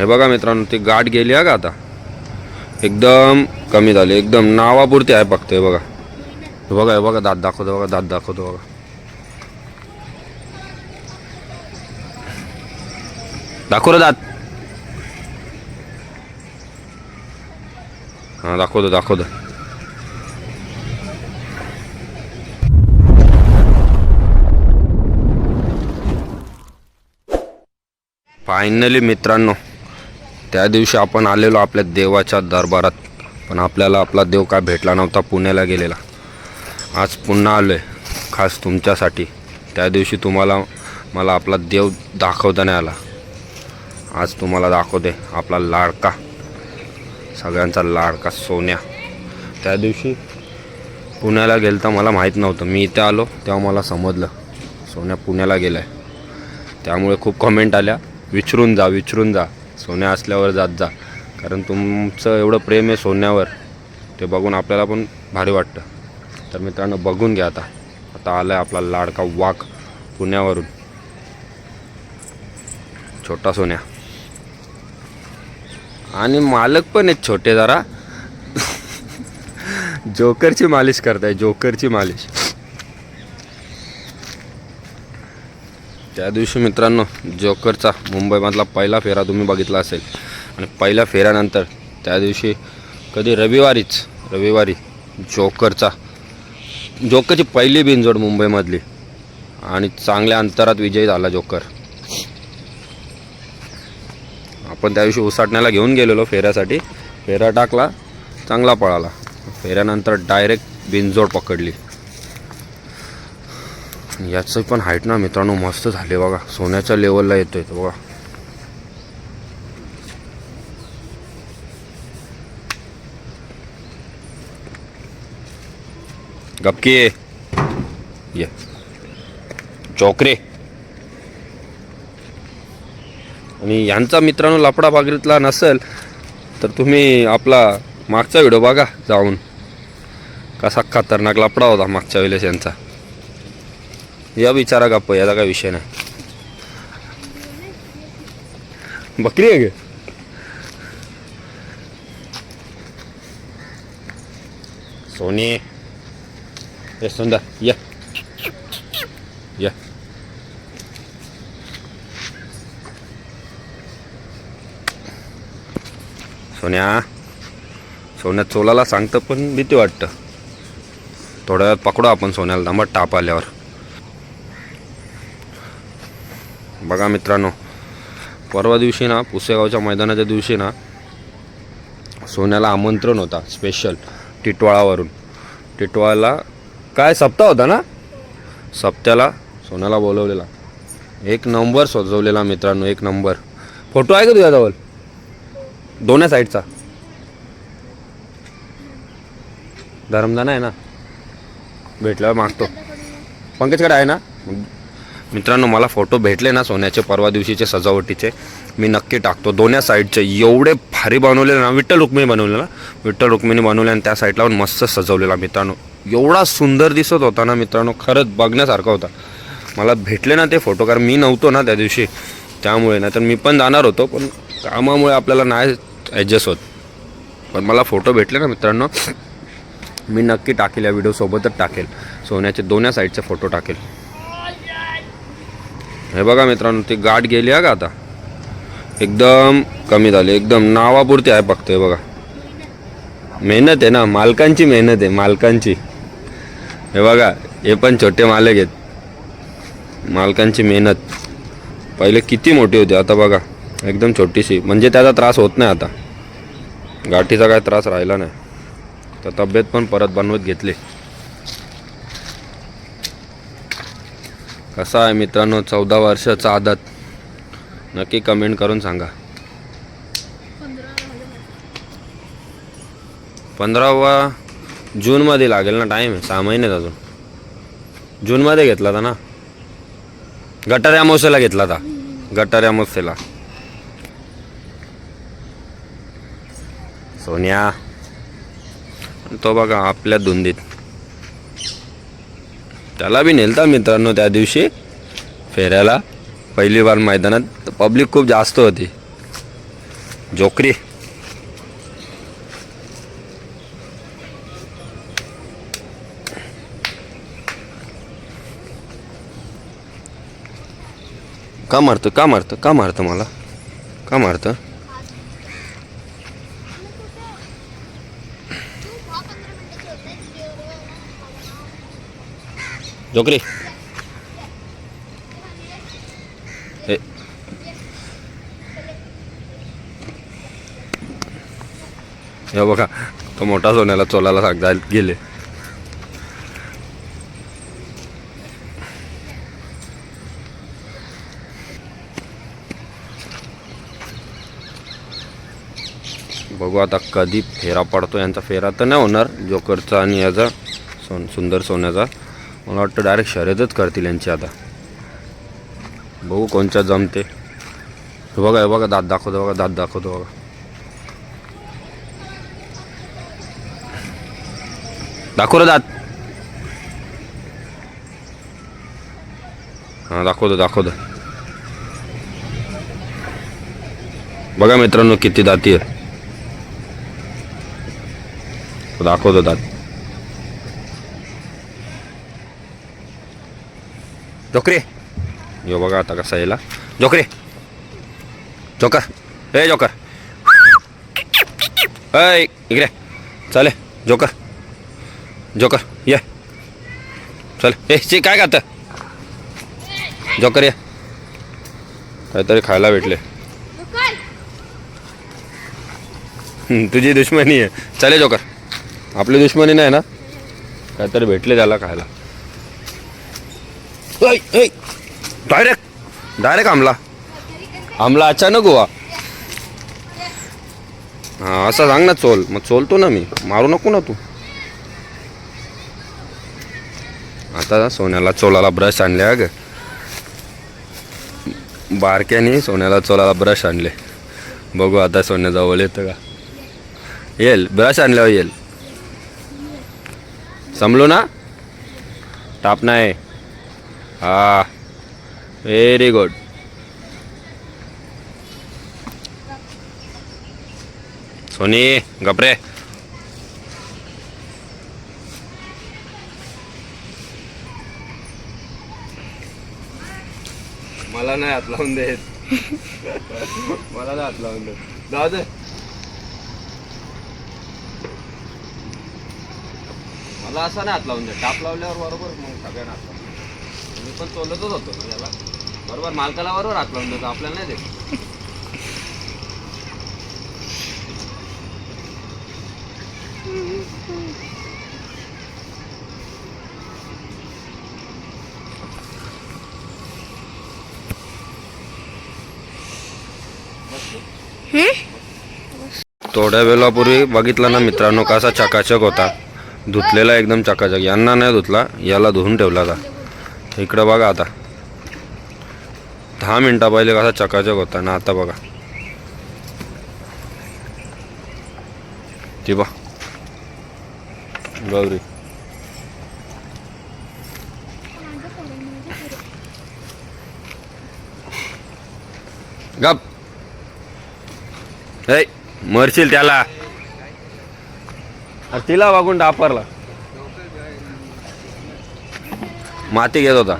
हे बघा मित्रांनो ती गाठ गेली आहे का आता? एकदम कमी झाली एकदम नावापुरती आहे फक्त हे बघा. हे बघा हे बघा दात दाखवतो बघा दात दाखवतो बघा. दाखव रे दात. हा दाखवतो दाखवतो. फायनली मित्रांनो. त्या दिवशी आपण आलेलो आपल्या देवाच्या दरबारात. पण आपल्याला आपला देव काय भेटला नव्हता पुण्याला गेलेला. आज पुन्हा आलो आहे खास तुमच्यासाठी. त्या दिवशी तुम्हाला मला आपला देव दाखवता नाही आला. आज तुम्हाला दाखवते आपला लाडका सगळ्यांचा लाडका सोन्या. त्या दिवशी पुण्याला गेलं तर मला माहीत नव्हतं. मी इथे आलो तेव्हा मला समजलं सोन्या पुण्याला गेला आहे त्यामुळे खूप कमेंट आल्या. विचरून जा विचरून जा. सोन्या असल्यावर जात जा. कारण तुमचं एवढं प्रेम आहे सोन्यावर ते बघून आपल्याला पण भारी वाटतं. तर मित्रांनो बघून घ्या आता. आता आला आहे आपला लाडका वाघ पुण्यावरून. छोटा सोन्या. आणि मालक पण आहेत छोटे जरा. जोकरची मालिश करताय जोकरची मालिश. त्या दिवशी मित्रांनो जोकरचा मुंबईमधला पहिला फेरा तुम्ही बघितला असेल. आणि पहिल्या फेऱ्यानंतर त्या दिवशी कधी रविवारीच रविवारी जोकरचा जोकरची पहिली बिनजोड मुंबईमधली. आणि चांगल्या अंतरात विजयी झाला जोकर. आपण त्या दिवशी उसाटण्याला घेऊन गेलेलो फेऱ्यासाठी. फेरा टाकला चांगला पळाला. फेऱ्यानंतर डायरेक्ट बिनजोड पकडली. याचं पण हाईट ना मित्रांनो मस्त झाले बघा. सोन्याच्या लेवलला येतोय तो बघा. गपकी ये. चोकरे. आणि यांचा मित्रांनो लापडा बागरीतला नसेल तर तुम्ही आपला मागचा व्हिडिओ बघा जाऊन. कसा खतरनाक लापडा होता मागच्या वेळेस यांचा. या बिचारा गप्प याचा काय विषय नाही. बकरी आहे गे. सोनी. ये सुंदर या. सोन्या सोन्या चोलाला सांगतं पण भीती वाटतं. थोड्या वेळात पकडू आपण सोन्याला दांबट टाप आल्यावर. बघा मित्रांनो परवा दिवशी ना पुसेगावच्या मैदानाच्या दिवशी ना सोन्याला आमंत्रण होता स्पेशल टिटवाळावरून. टिटवाळाला काय सप्ताह होता ना? सप्त्याला सोन्याला बोलवलेला. एक नंबर सजवलेला मित्रांनो एक नंबर. फोटो आहे का तुझ्याजवळ दोन्ही साईडचा. धरमदाना आहे ना? भेटल्यावर मागतो. पंकजकडे आहे ना? मित्रांनो मला फोटो भेटले ना सोन्याचे परवा दिवशीचे सजावटीचे. मी नक्की टाकतो. दोन्ही साईडचे एवढे भारी बनवलेले ना विठ्ठल रुक्मिणी बनवलेला विठ्ठल रुक्मिणी बनवले आणि त्या साईडला पण मस्त सजवलेला मित्रांनो. एवढा सुंदर दिसत होता ना मित्रांनो खरंच बघण्यासारखा होता. मला भेटले ना ते फोटो कारण मी नव्हतो ना त्या दिवशी. त्यामुळे ना तर मी पण जाणार होतो पण कामामुळे आपल्याला नाही ॲडजस्ट होत. पण मला फोटो भेटले ना मित्रांनो मी नक्की टाकेल या व्हिडिओसोबतच टाकेल. सोन्याचे दोन्ही साईडचे फोटो टाकेल. हे बघा मित्रांनो ती गाठ गेली आहे का आता? एकदम कमी झाली एकदम नावापुरती आहे फक्त हे बघा. मेहनत आहे ना मालकांची मेहनत आहे मालकांची. हे बघा हे पण छोटे मालक आहेत. मालकांची मेहनत. पहिले किती मोठी होती आता बघा एकदम छोटीशी. म्हणजे त्याचा त्रास होत नाही आता. गाठीचा काय त्रास राहिला नाही. तर तब्येत पण परत बनवत घेतली. कसा आहे मित्रांनो चौदा वर्षाचा आदत? नक्की कमेंट करून सांगा. पंधरावा जूनमध्ये लागेल ना टाईम आहे सहा महिन्यात अजून. जूनमध्ये घेतला होता ना? गटार अमावस्याला घेतला होता. गटार अमावस्याला सोन्या. तो बघा आपल्या धुंदीत. त्याला बी नेलता मित्रांनो त्या दिवशी. फेऱ्याला. पहिली बार मैदानात पब्लिक खूप जास्त होती. जोकरी. का मारतो का मारतं का मारतं मला? का मारतं? जोकरी eh. हे बघा तो मोठा सोन्याला चोलाला सांगता गेले. बघू आता कधी फेरा पडतो यांचा फेरा तर नाही होणार जोकरचा आणि याचा सोन सुंदर सोन्याचा. मला वाटतं डायरेक्ट शर्यतच करतील यांची आता. बघू कोणच्या जमते. बघा बघा दात दाखवतो बघा दात दाखवतो बघा. दाखव रे दात. हां दाखवतो दाखवतो. बघा मित्रांनो किती दाती आहे दाखवतो दात. जोकरे. यो बघा आता कसा येला जोकरे. जोकर. ए जोकर. ऐ इकडे. चाले जोकर. जोकर ये. चल. ए शी काय खातं? जोकर ये. काहीतरी खायला भेटले. तुझी दुश्मनी आहे. चले जोकर. आपली दुश्मनी नाही ना? काहीतरी भेटले त्याला खायला. डायरेक्ट डायरेक्ट आमला. आमला अचानक हुआ. हा असं सांग ना चोल. मग चोलतो ना मी. मारू नको ना तू. आता सोन्याला चोलाला ब्रश आणले अग. बारक्याने सोन्याला चोलाला ब्रश आणले. बघू आता सोन्याजवळ येतं का. येईल. ब्रश आणल्यावर येईल. समलो ना? टाप नाही. हा. व्हेरी गुड सोनी गपरे. मला नाही हात लावून देत. मला नाही हात लावून देत. जाऊ दे. मला असं नाही हात लावून दे टाप लावल्यावर बरोबर मग सगळ्यांना हात लावून मी पण चोलतच होतो ना त्याला बरोबर मालकाला बरोबर हात लावून देतो आपल्याला नाही देत. थोड्या वेळापूर्वी बघितला ना मित्रांनो कसा चकाचक होता. धुतलेला एकदम चकाचक. यांना नाही धुतला याला धुवून ठेवला होता इकडं बघा आता. दहा मिनटा पहिले कसा चकाचक होता ना आता बघा. ती बा गौरी. गप. मरशील त्याला. तिला वागून डापरला. माती घेत होता.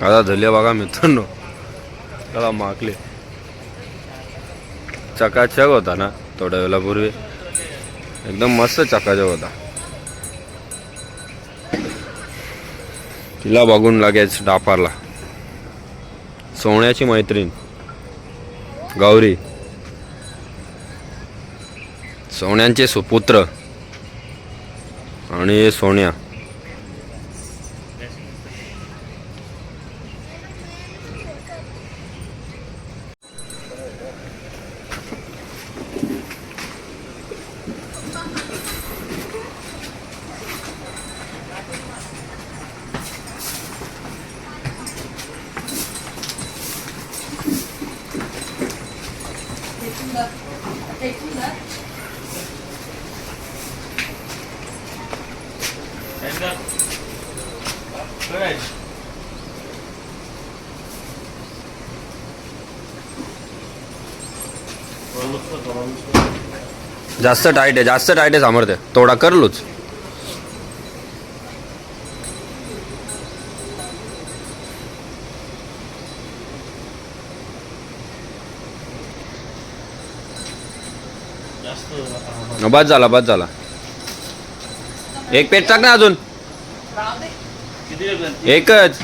कदा झाले बघा मित्रांनो. कदा माकले. चकाचक होता ना थोड्या वेळापूर्वी. एकदम मस्त चकाचक होता. तिला बघून लगेच डापारला सोन्याची मैत्रीण. गौरी. सोन्यांचे सुपुत्र. आणि सोन्या. Thank you. जास्त टाईट आहे जास्त टाईट आहे सामर्थ्य. थोडा करलोच. बस झाला बस झाला. एक पेट टाक ना अजून. एकच.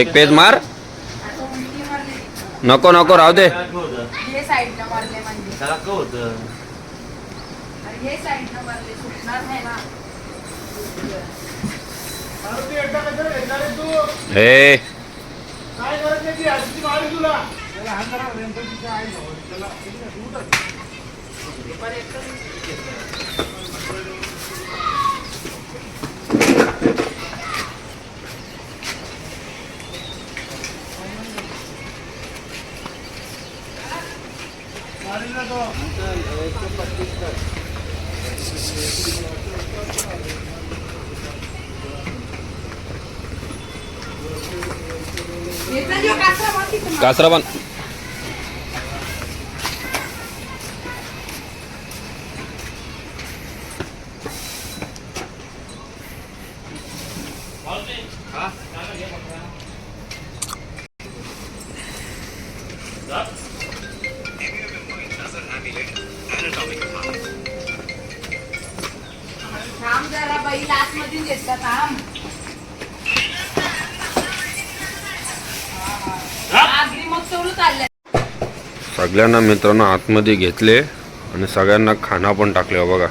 एक पेज मार. नको नको राहू दे. हे. काय होतं अरे हे साईडनं मारले सुटणार नाही ना हे याचा जो कासरा मारती तर मार. कासरा पण थांब जरा बैल आतमध्ये घेतला थांब. आगरी मग सोडू चालल्या. सगळ्यांना मित्रांनो आतमध्ये घेतले आणि सगळ्यांना खाना पण टाकले हो बघा.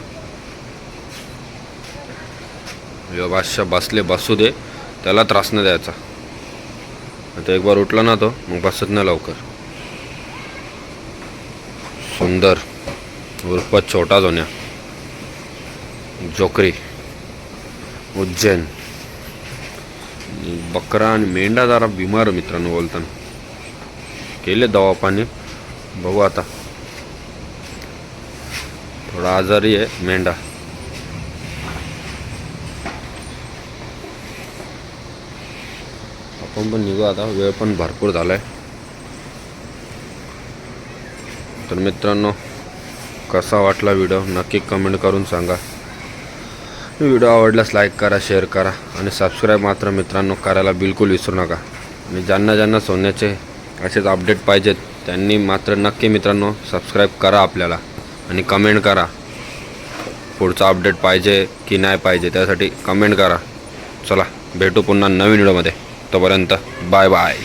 बादशाह बसले बसू दे त्याला त्रास नाही द्यायचा. आता एक बार उठला ना तो मग बसत नाही लवकर. सुंदर उर्फ छोटा जोन्या. जोकरी उज्जैन. बकरा आणि मेंढा जरा बिमार मित्रांनो बोलताना. केले दवा पाणी बघू आता. थोडा आजारी आहे मेंढा. आपण पण निघू. आता वेळ पण भरपूर झालाय. तर मित्रांनो कसा वाटला व्हिडिओ नक्की कमेंट करून सांगा. व्हिडिओ आवडल्यास लाईक करा शेअर करा आणि सबस्क्राईब मात्र मित्रांनो करायला बिलकुल विसरू नका. आणि ज्यांना ज्यांना सोन्याचे असेच अपडेट पाहिजेत त्यांनी मात्र नक्की मित्रांनो सबस्क्राईब करा आपल्याला आणि कमेंट करा. पुढचा अपडेट पाहिजे की नाही पाहिजे त्यासाठी कमेंट करा. चला भेटू पुन्हा नवीन व्हिडिओमध्ये तोपर्यंत बाय बाय.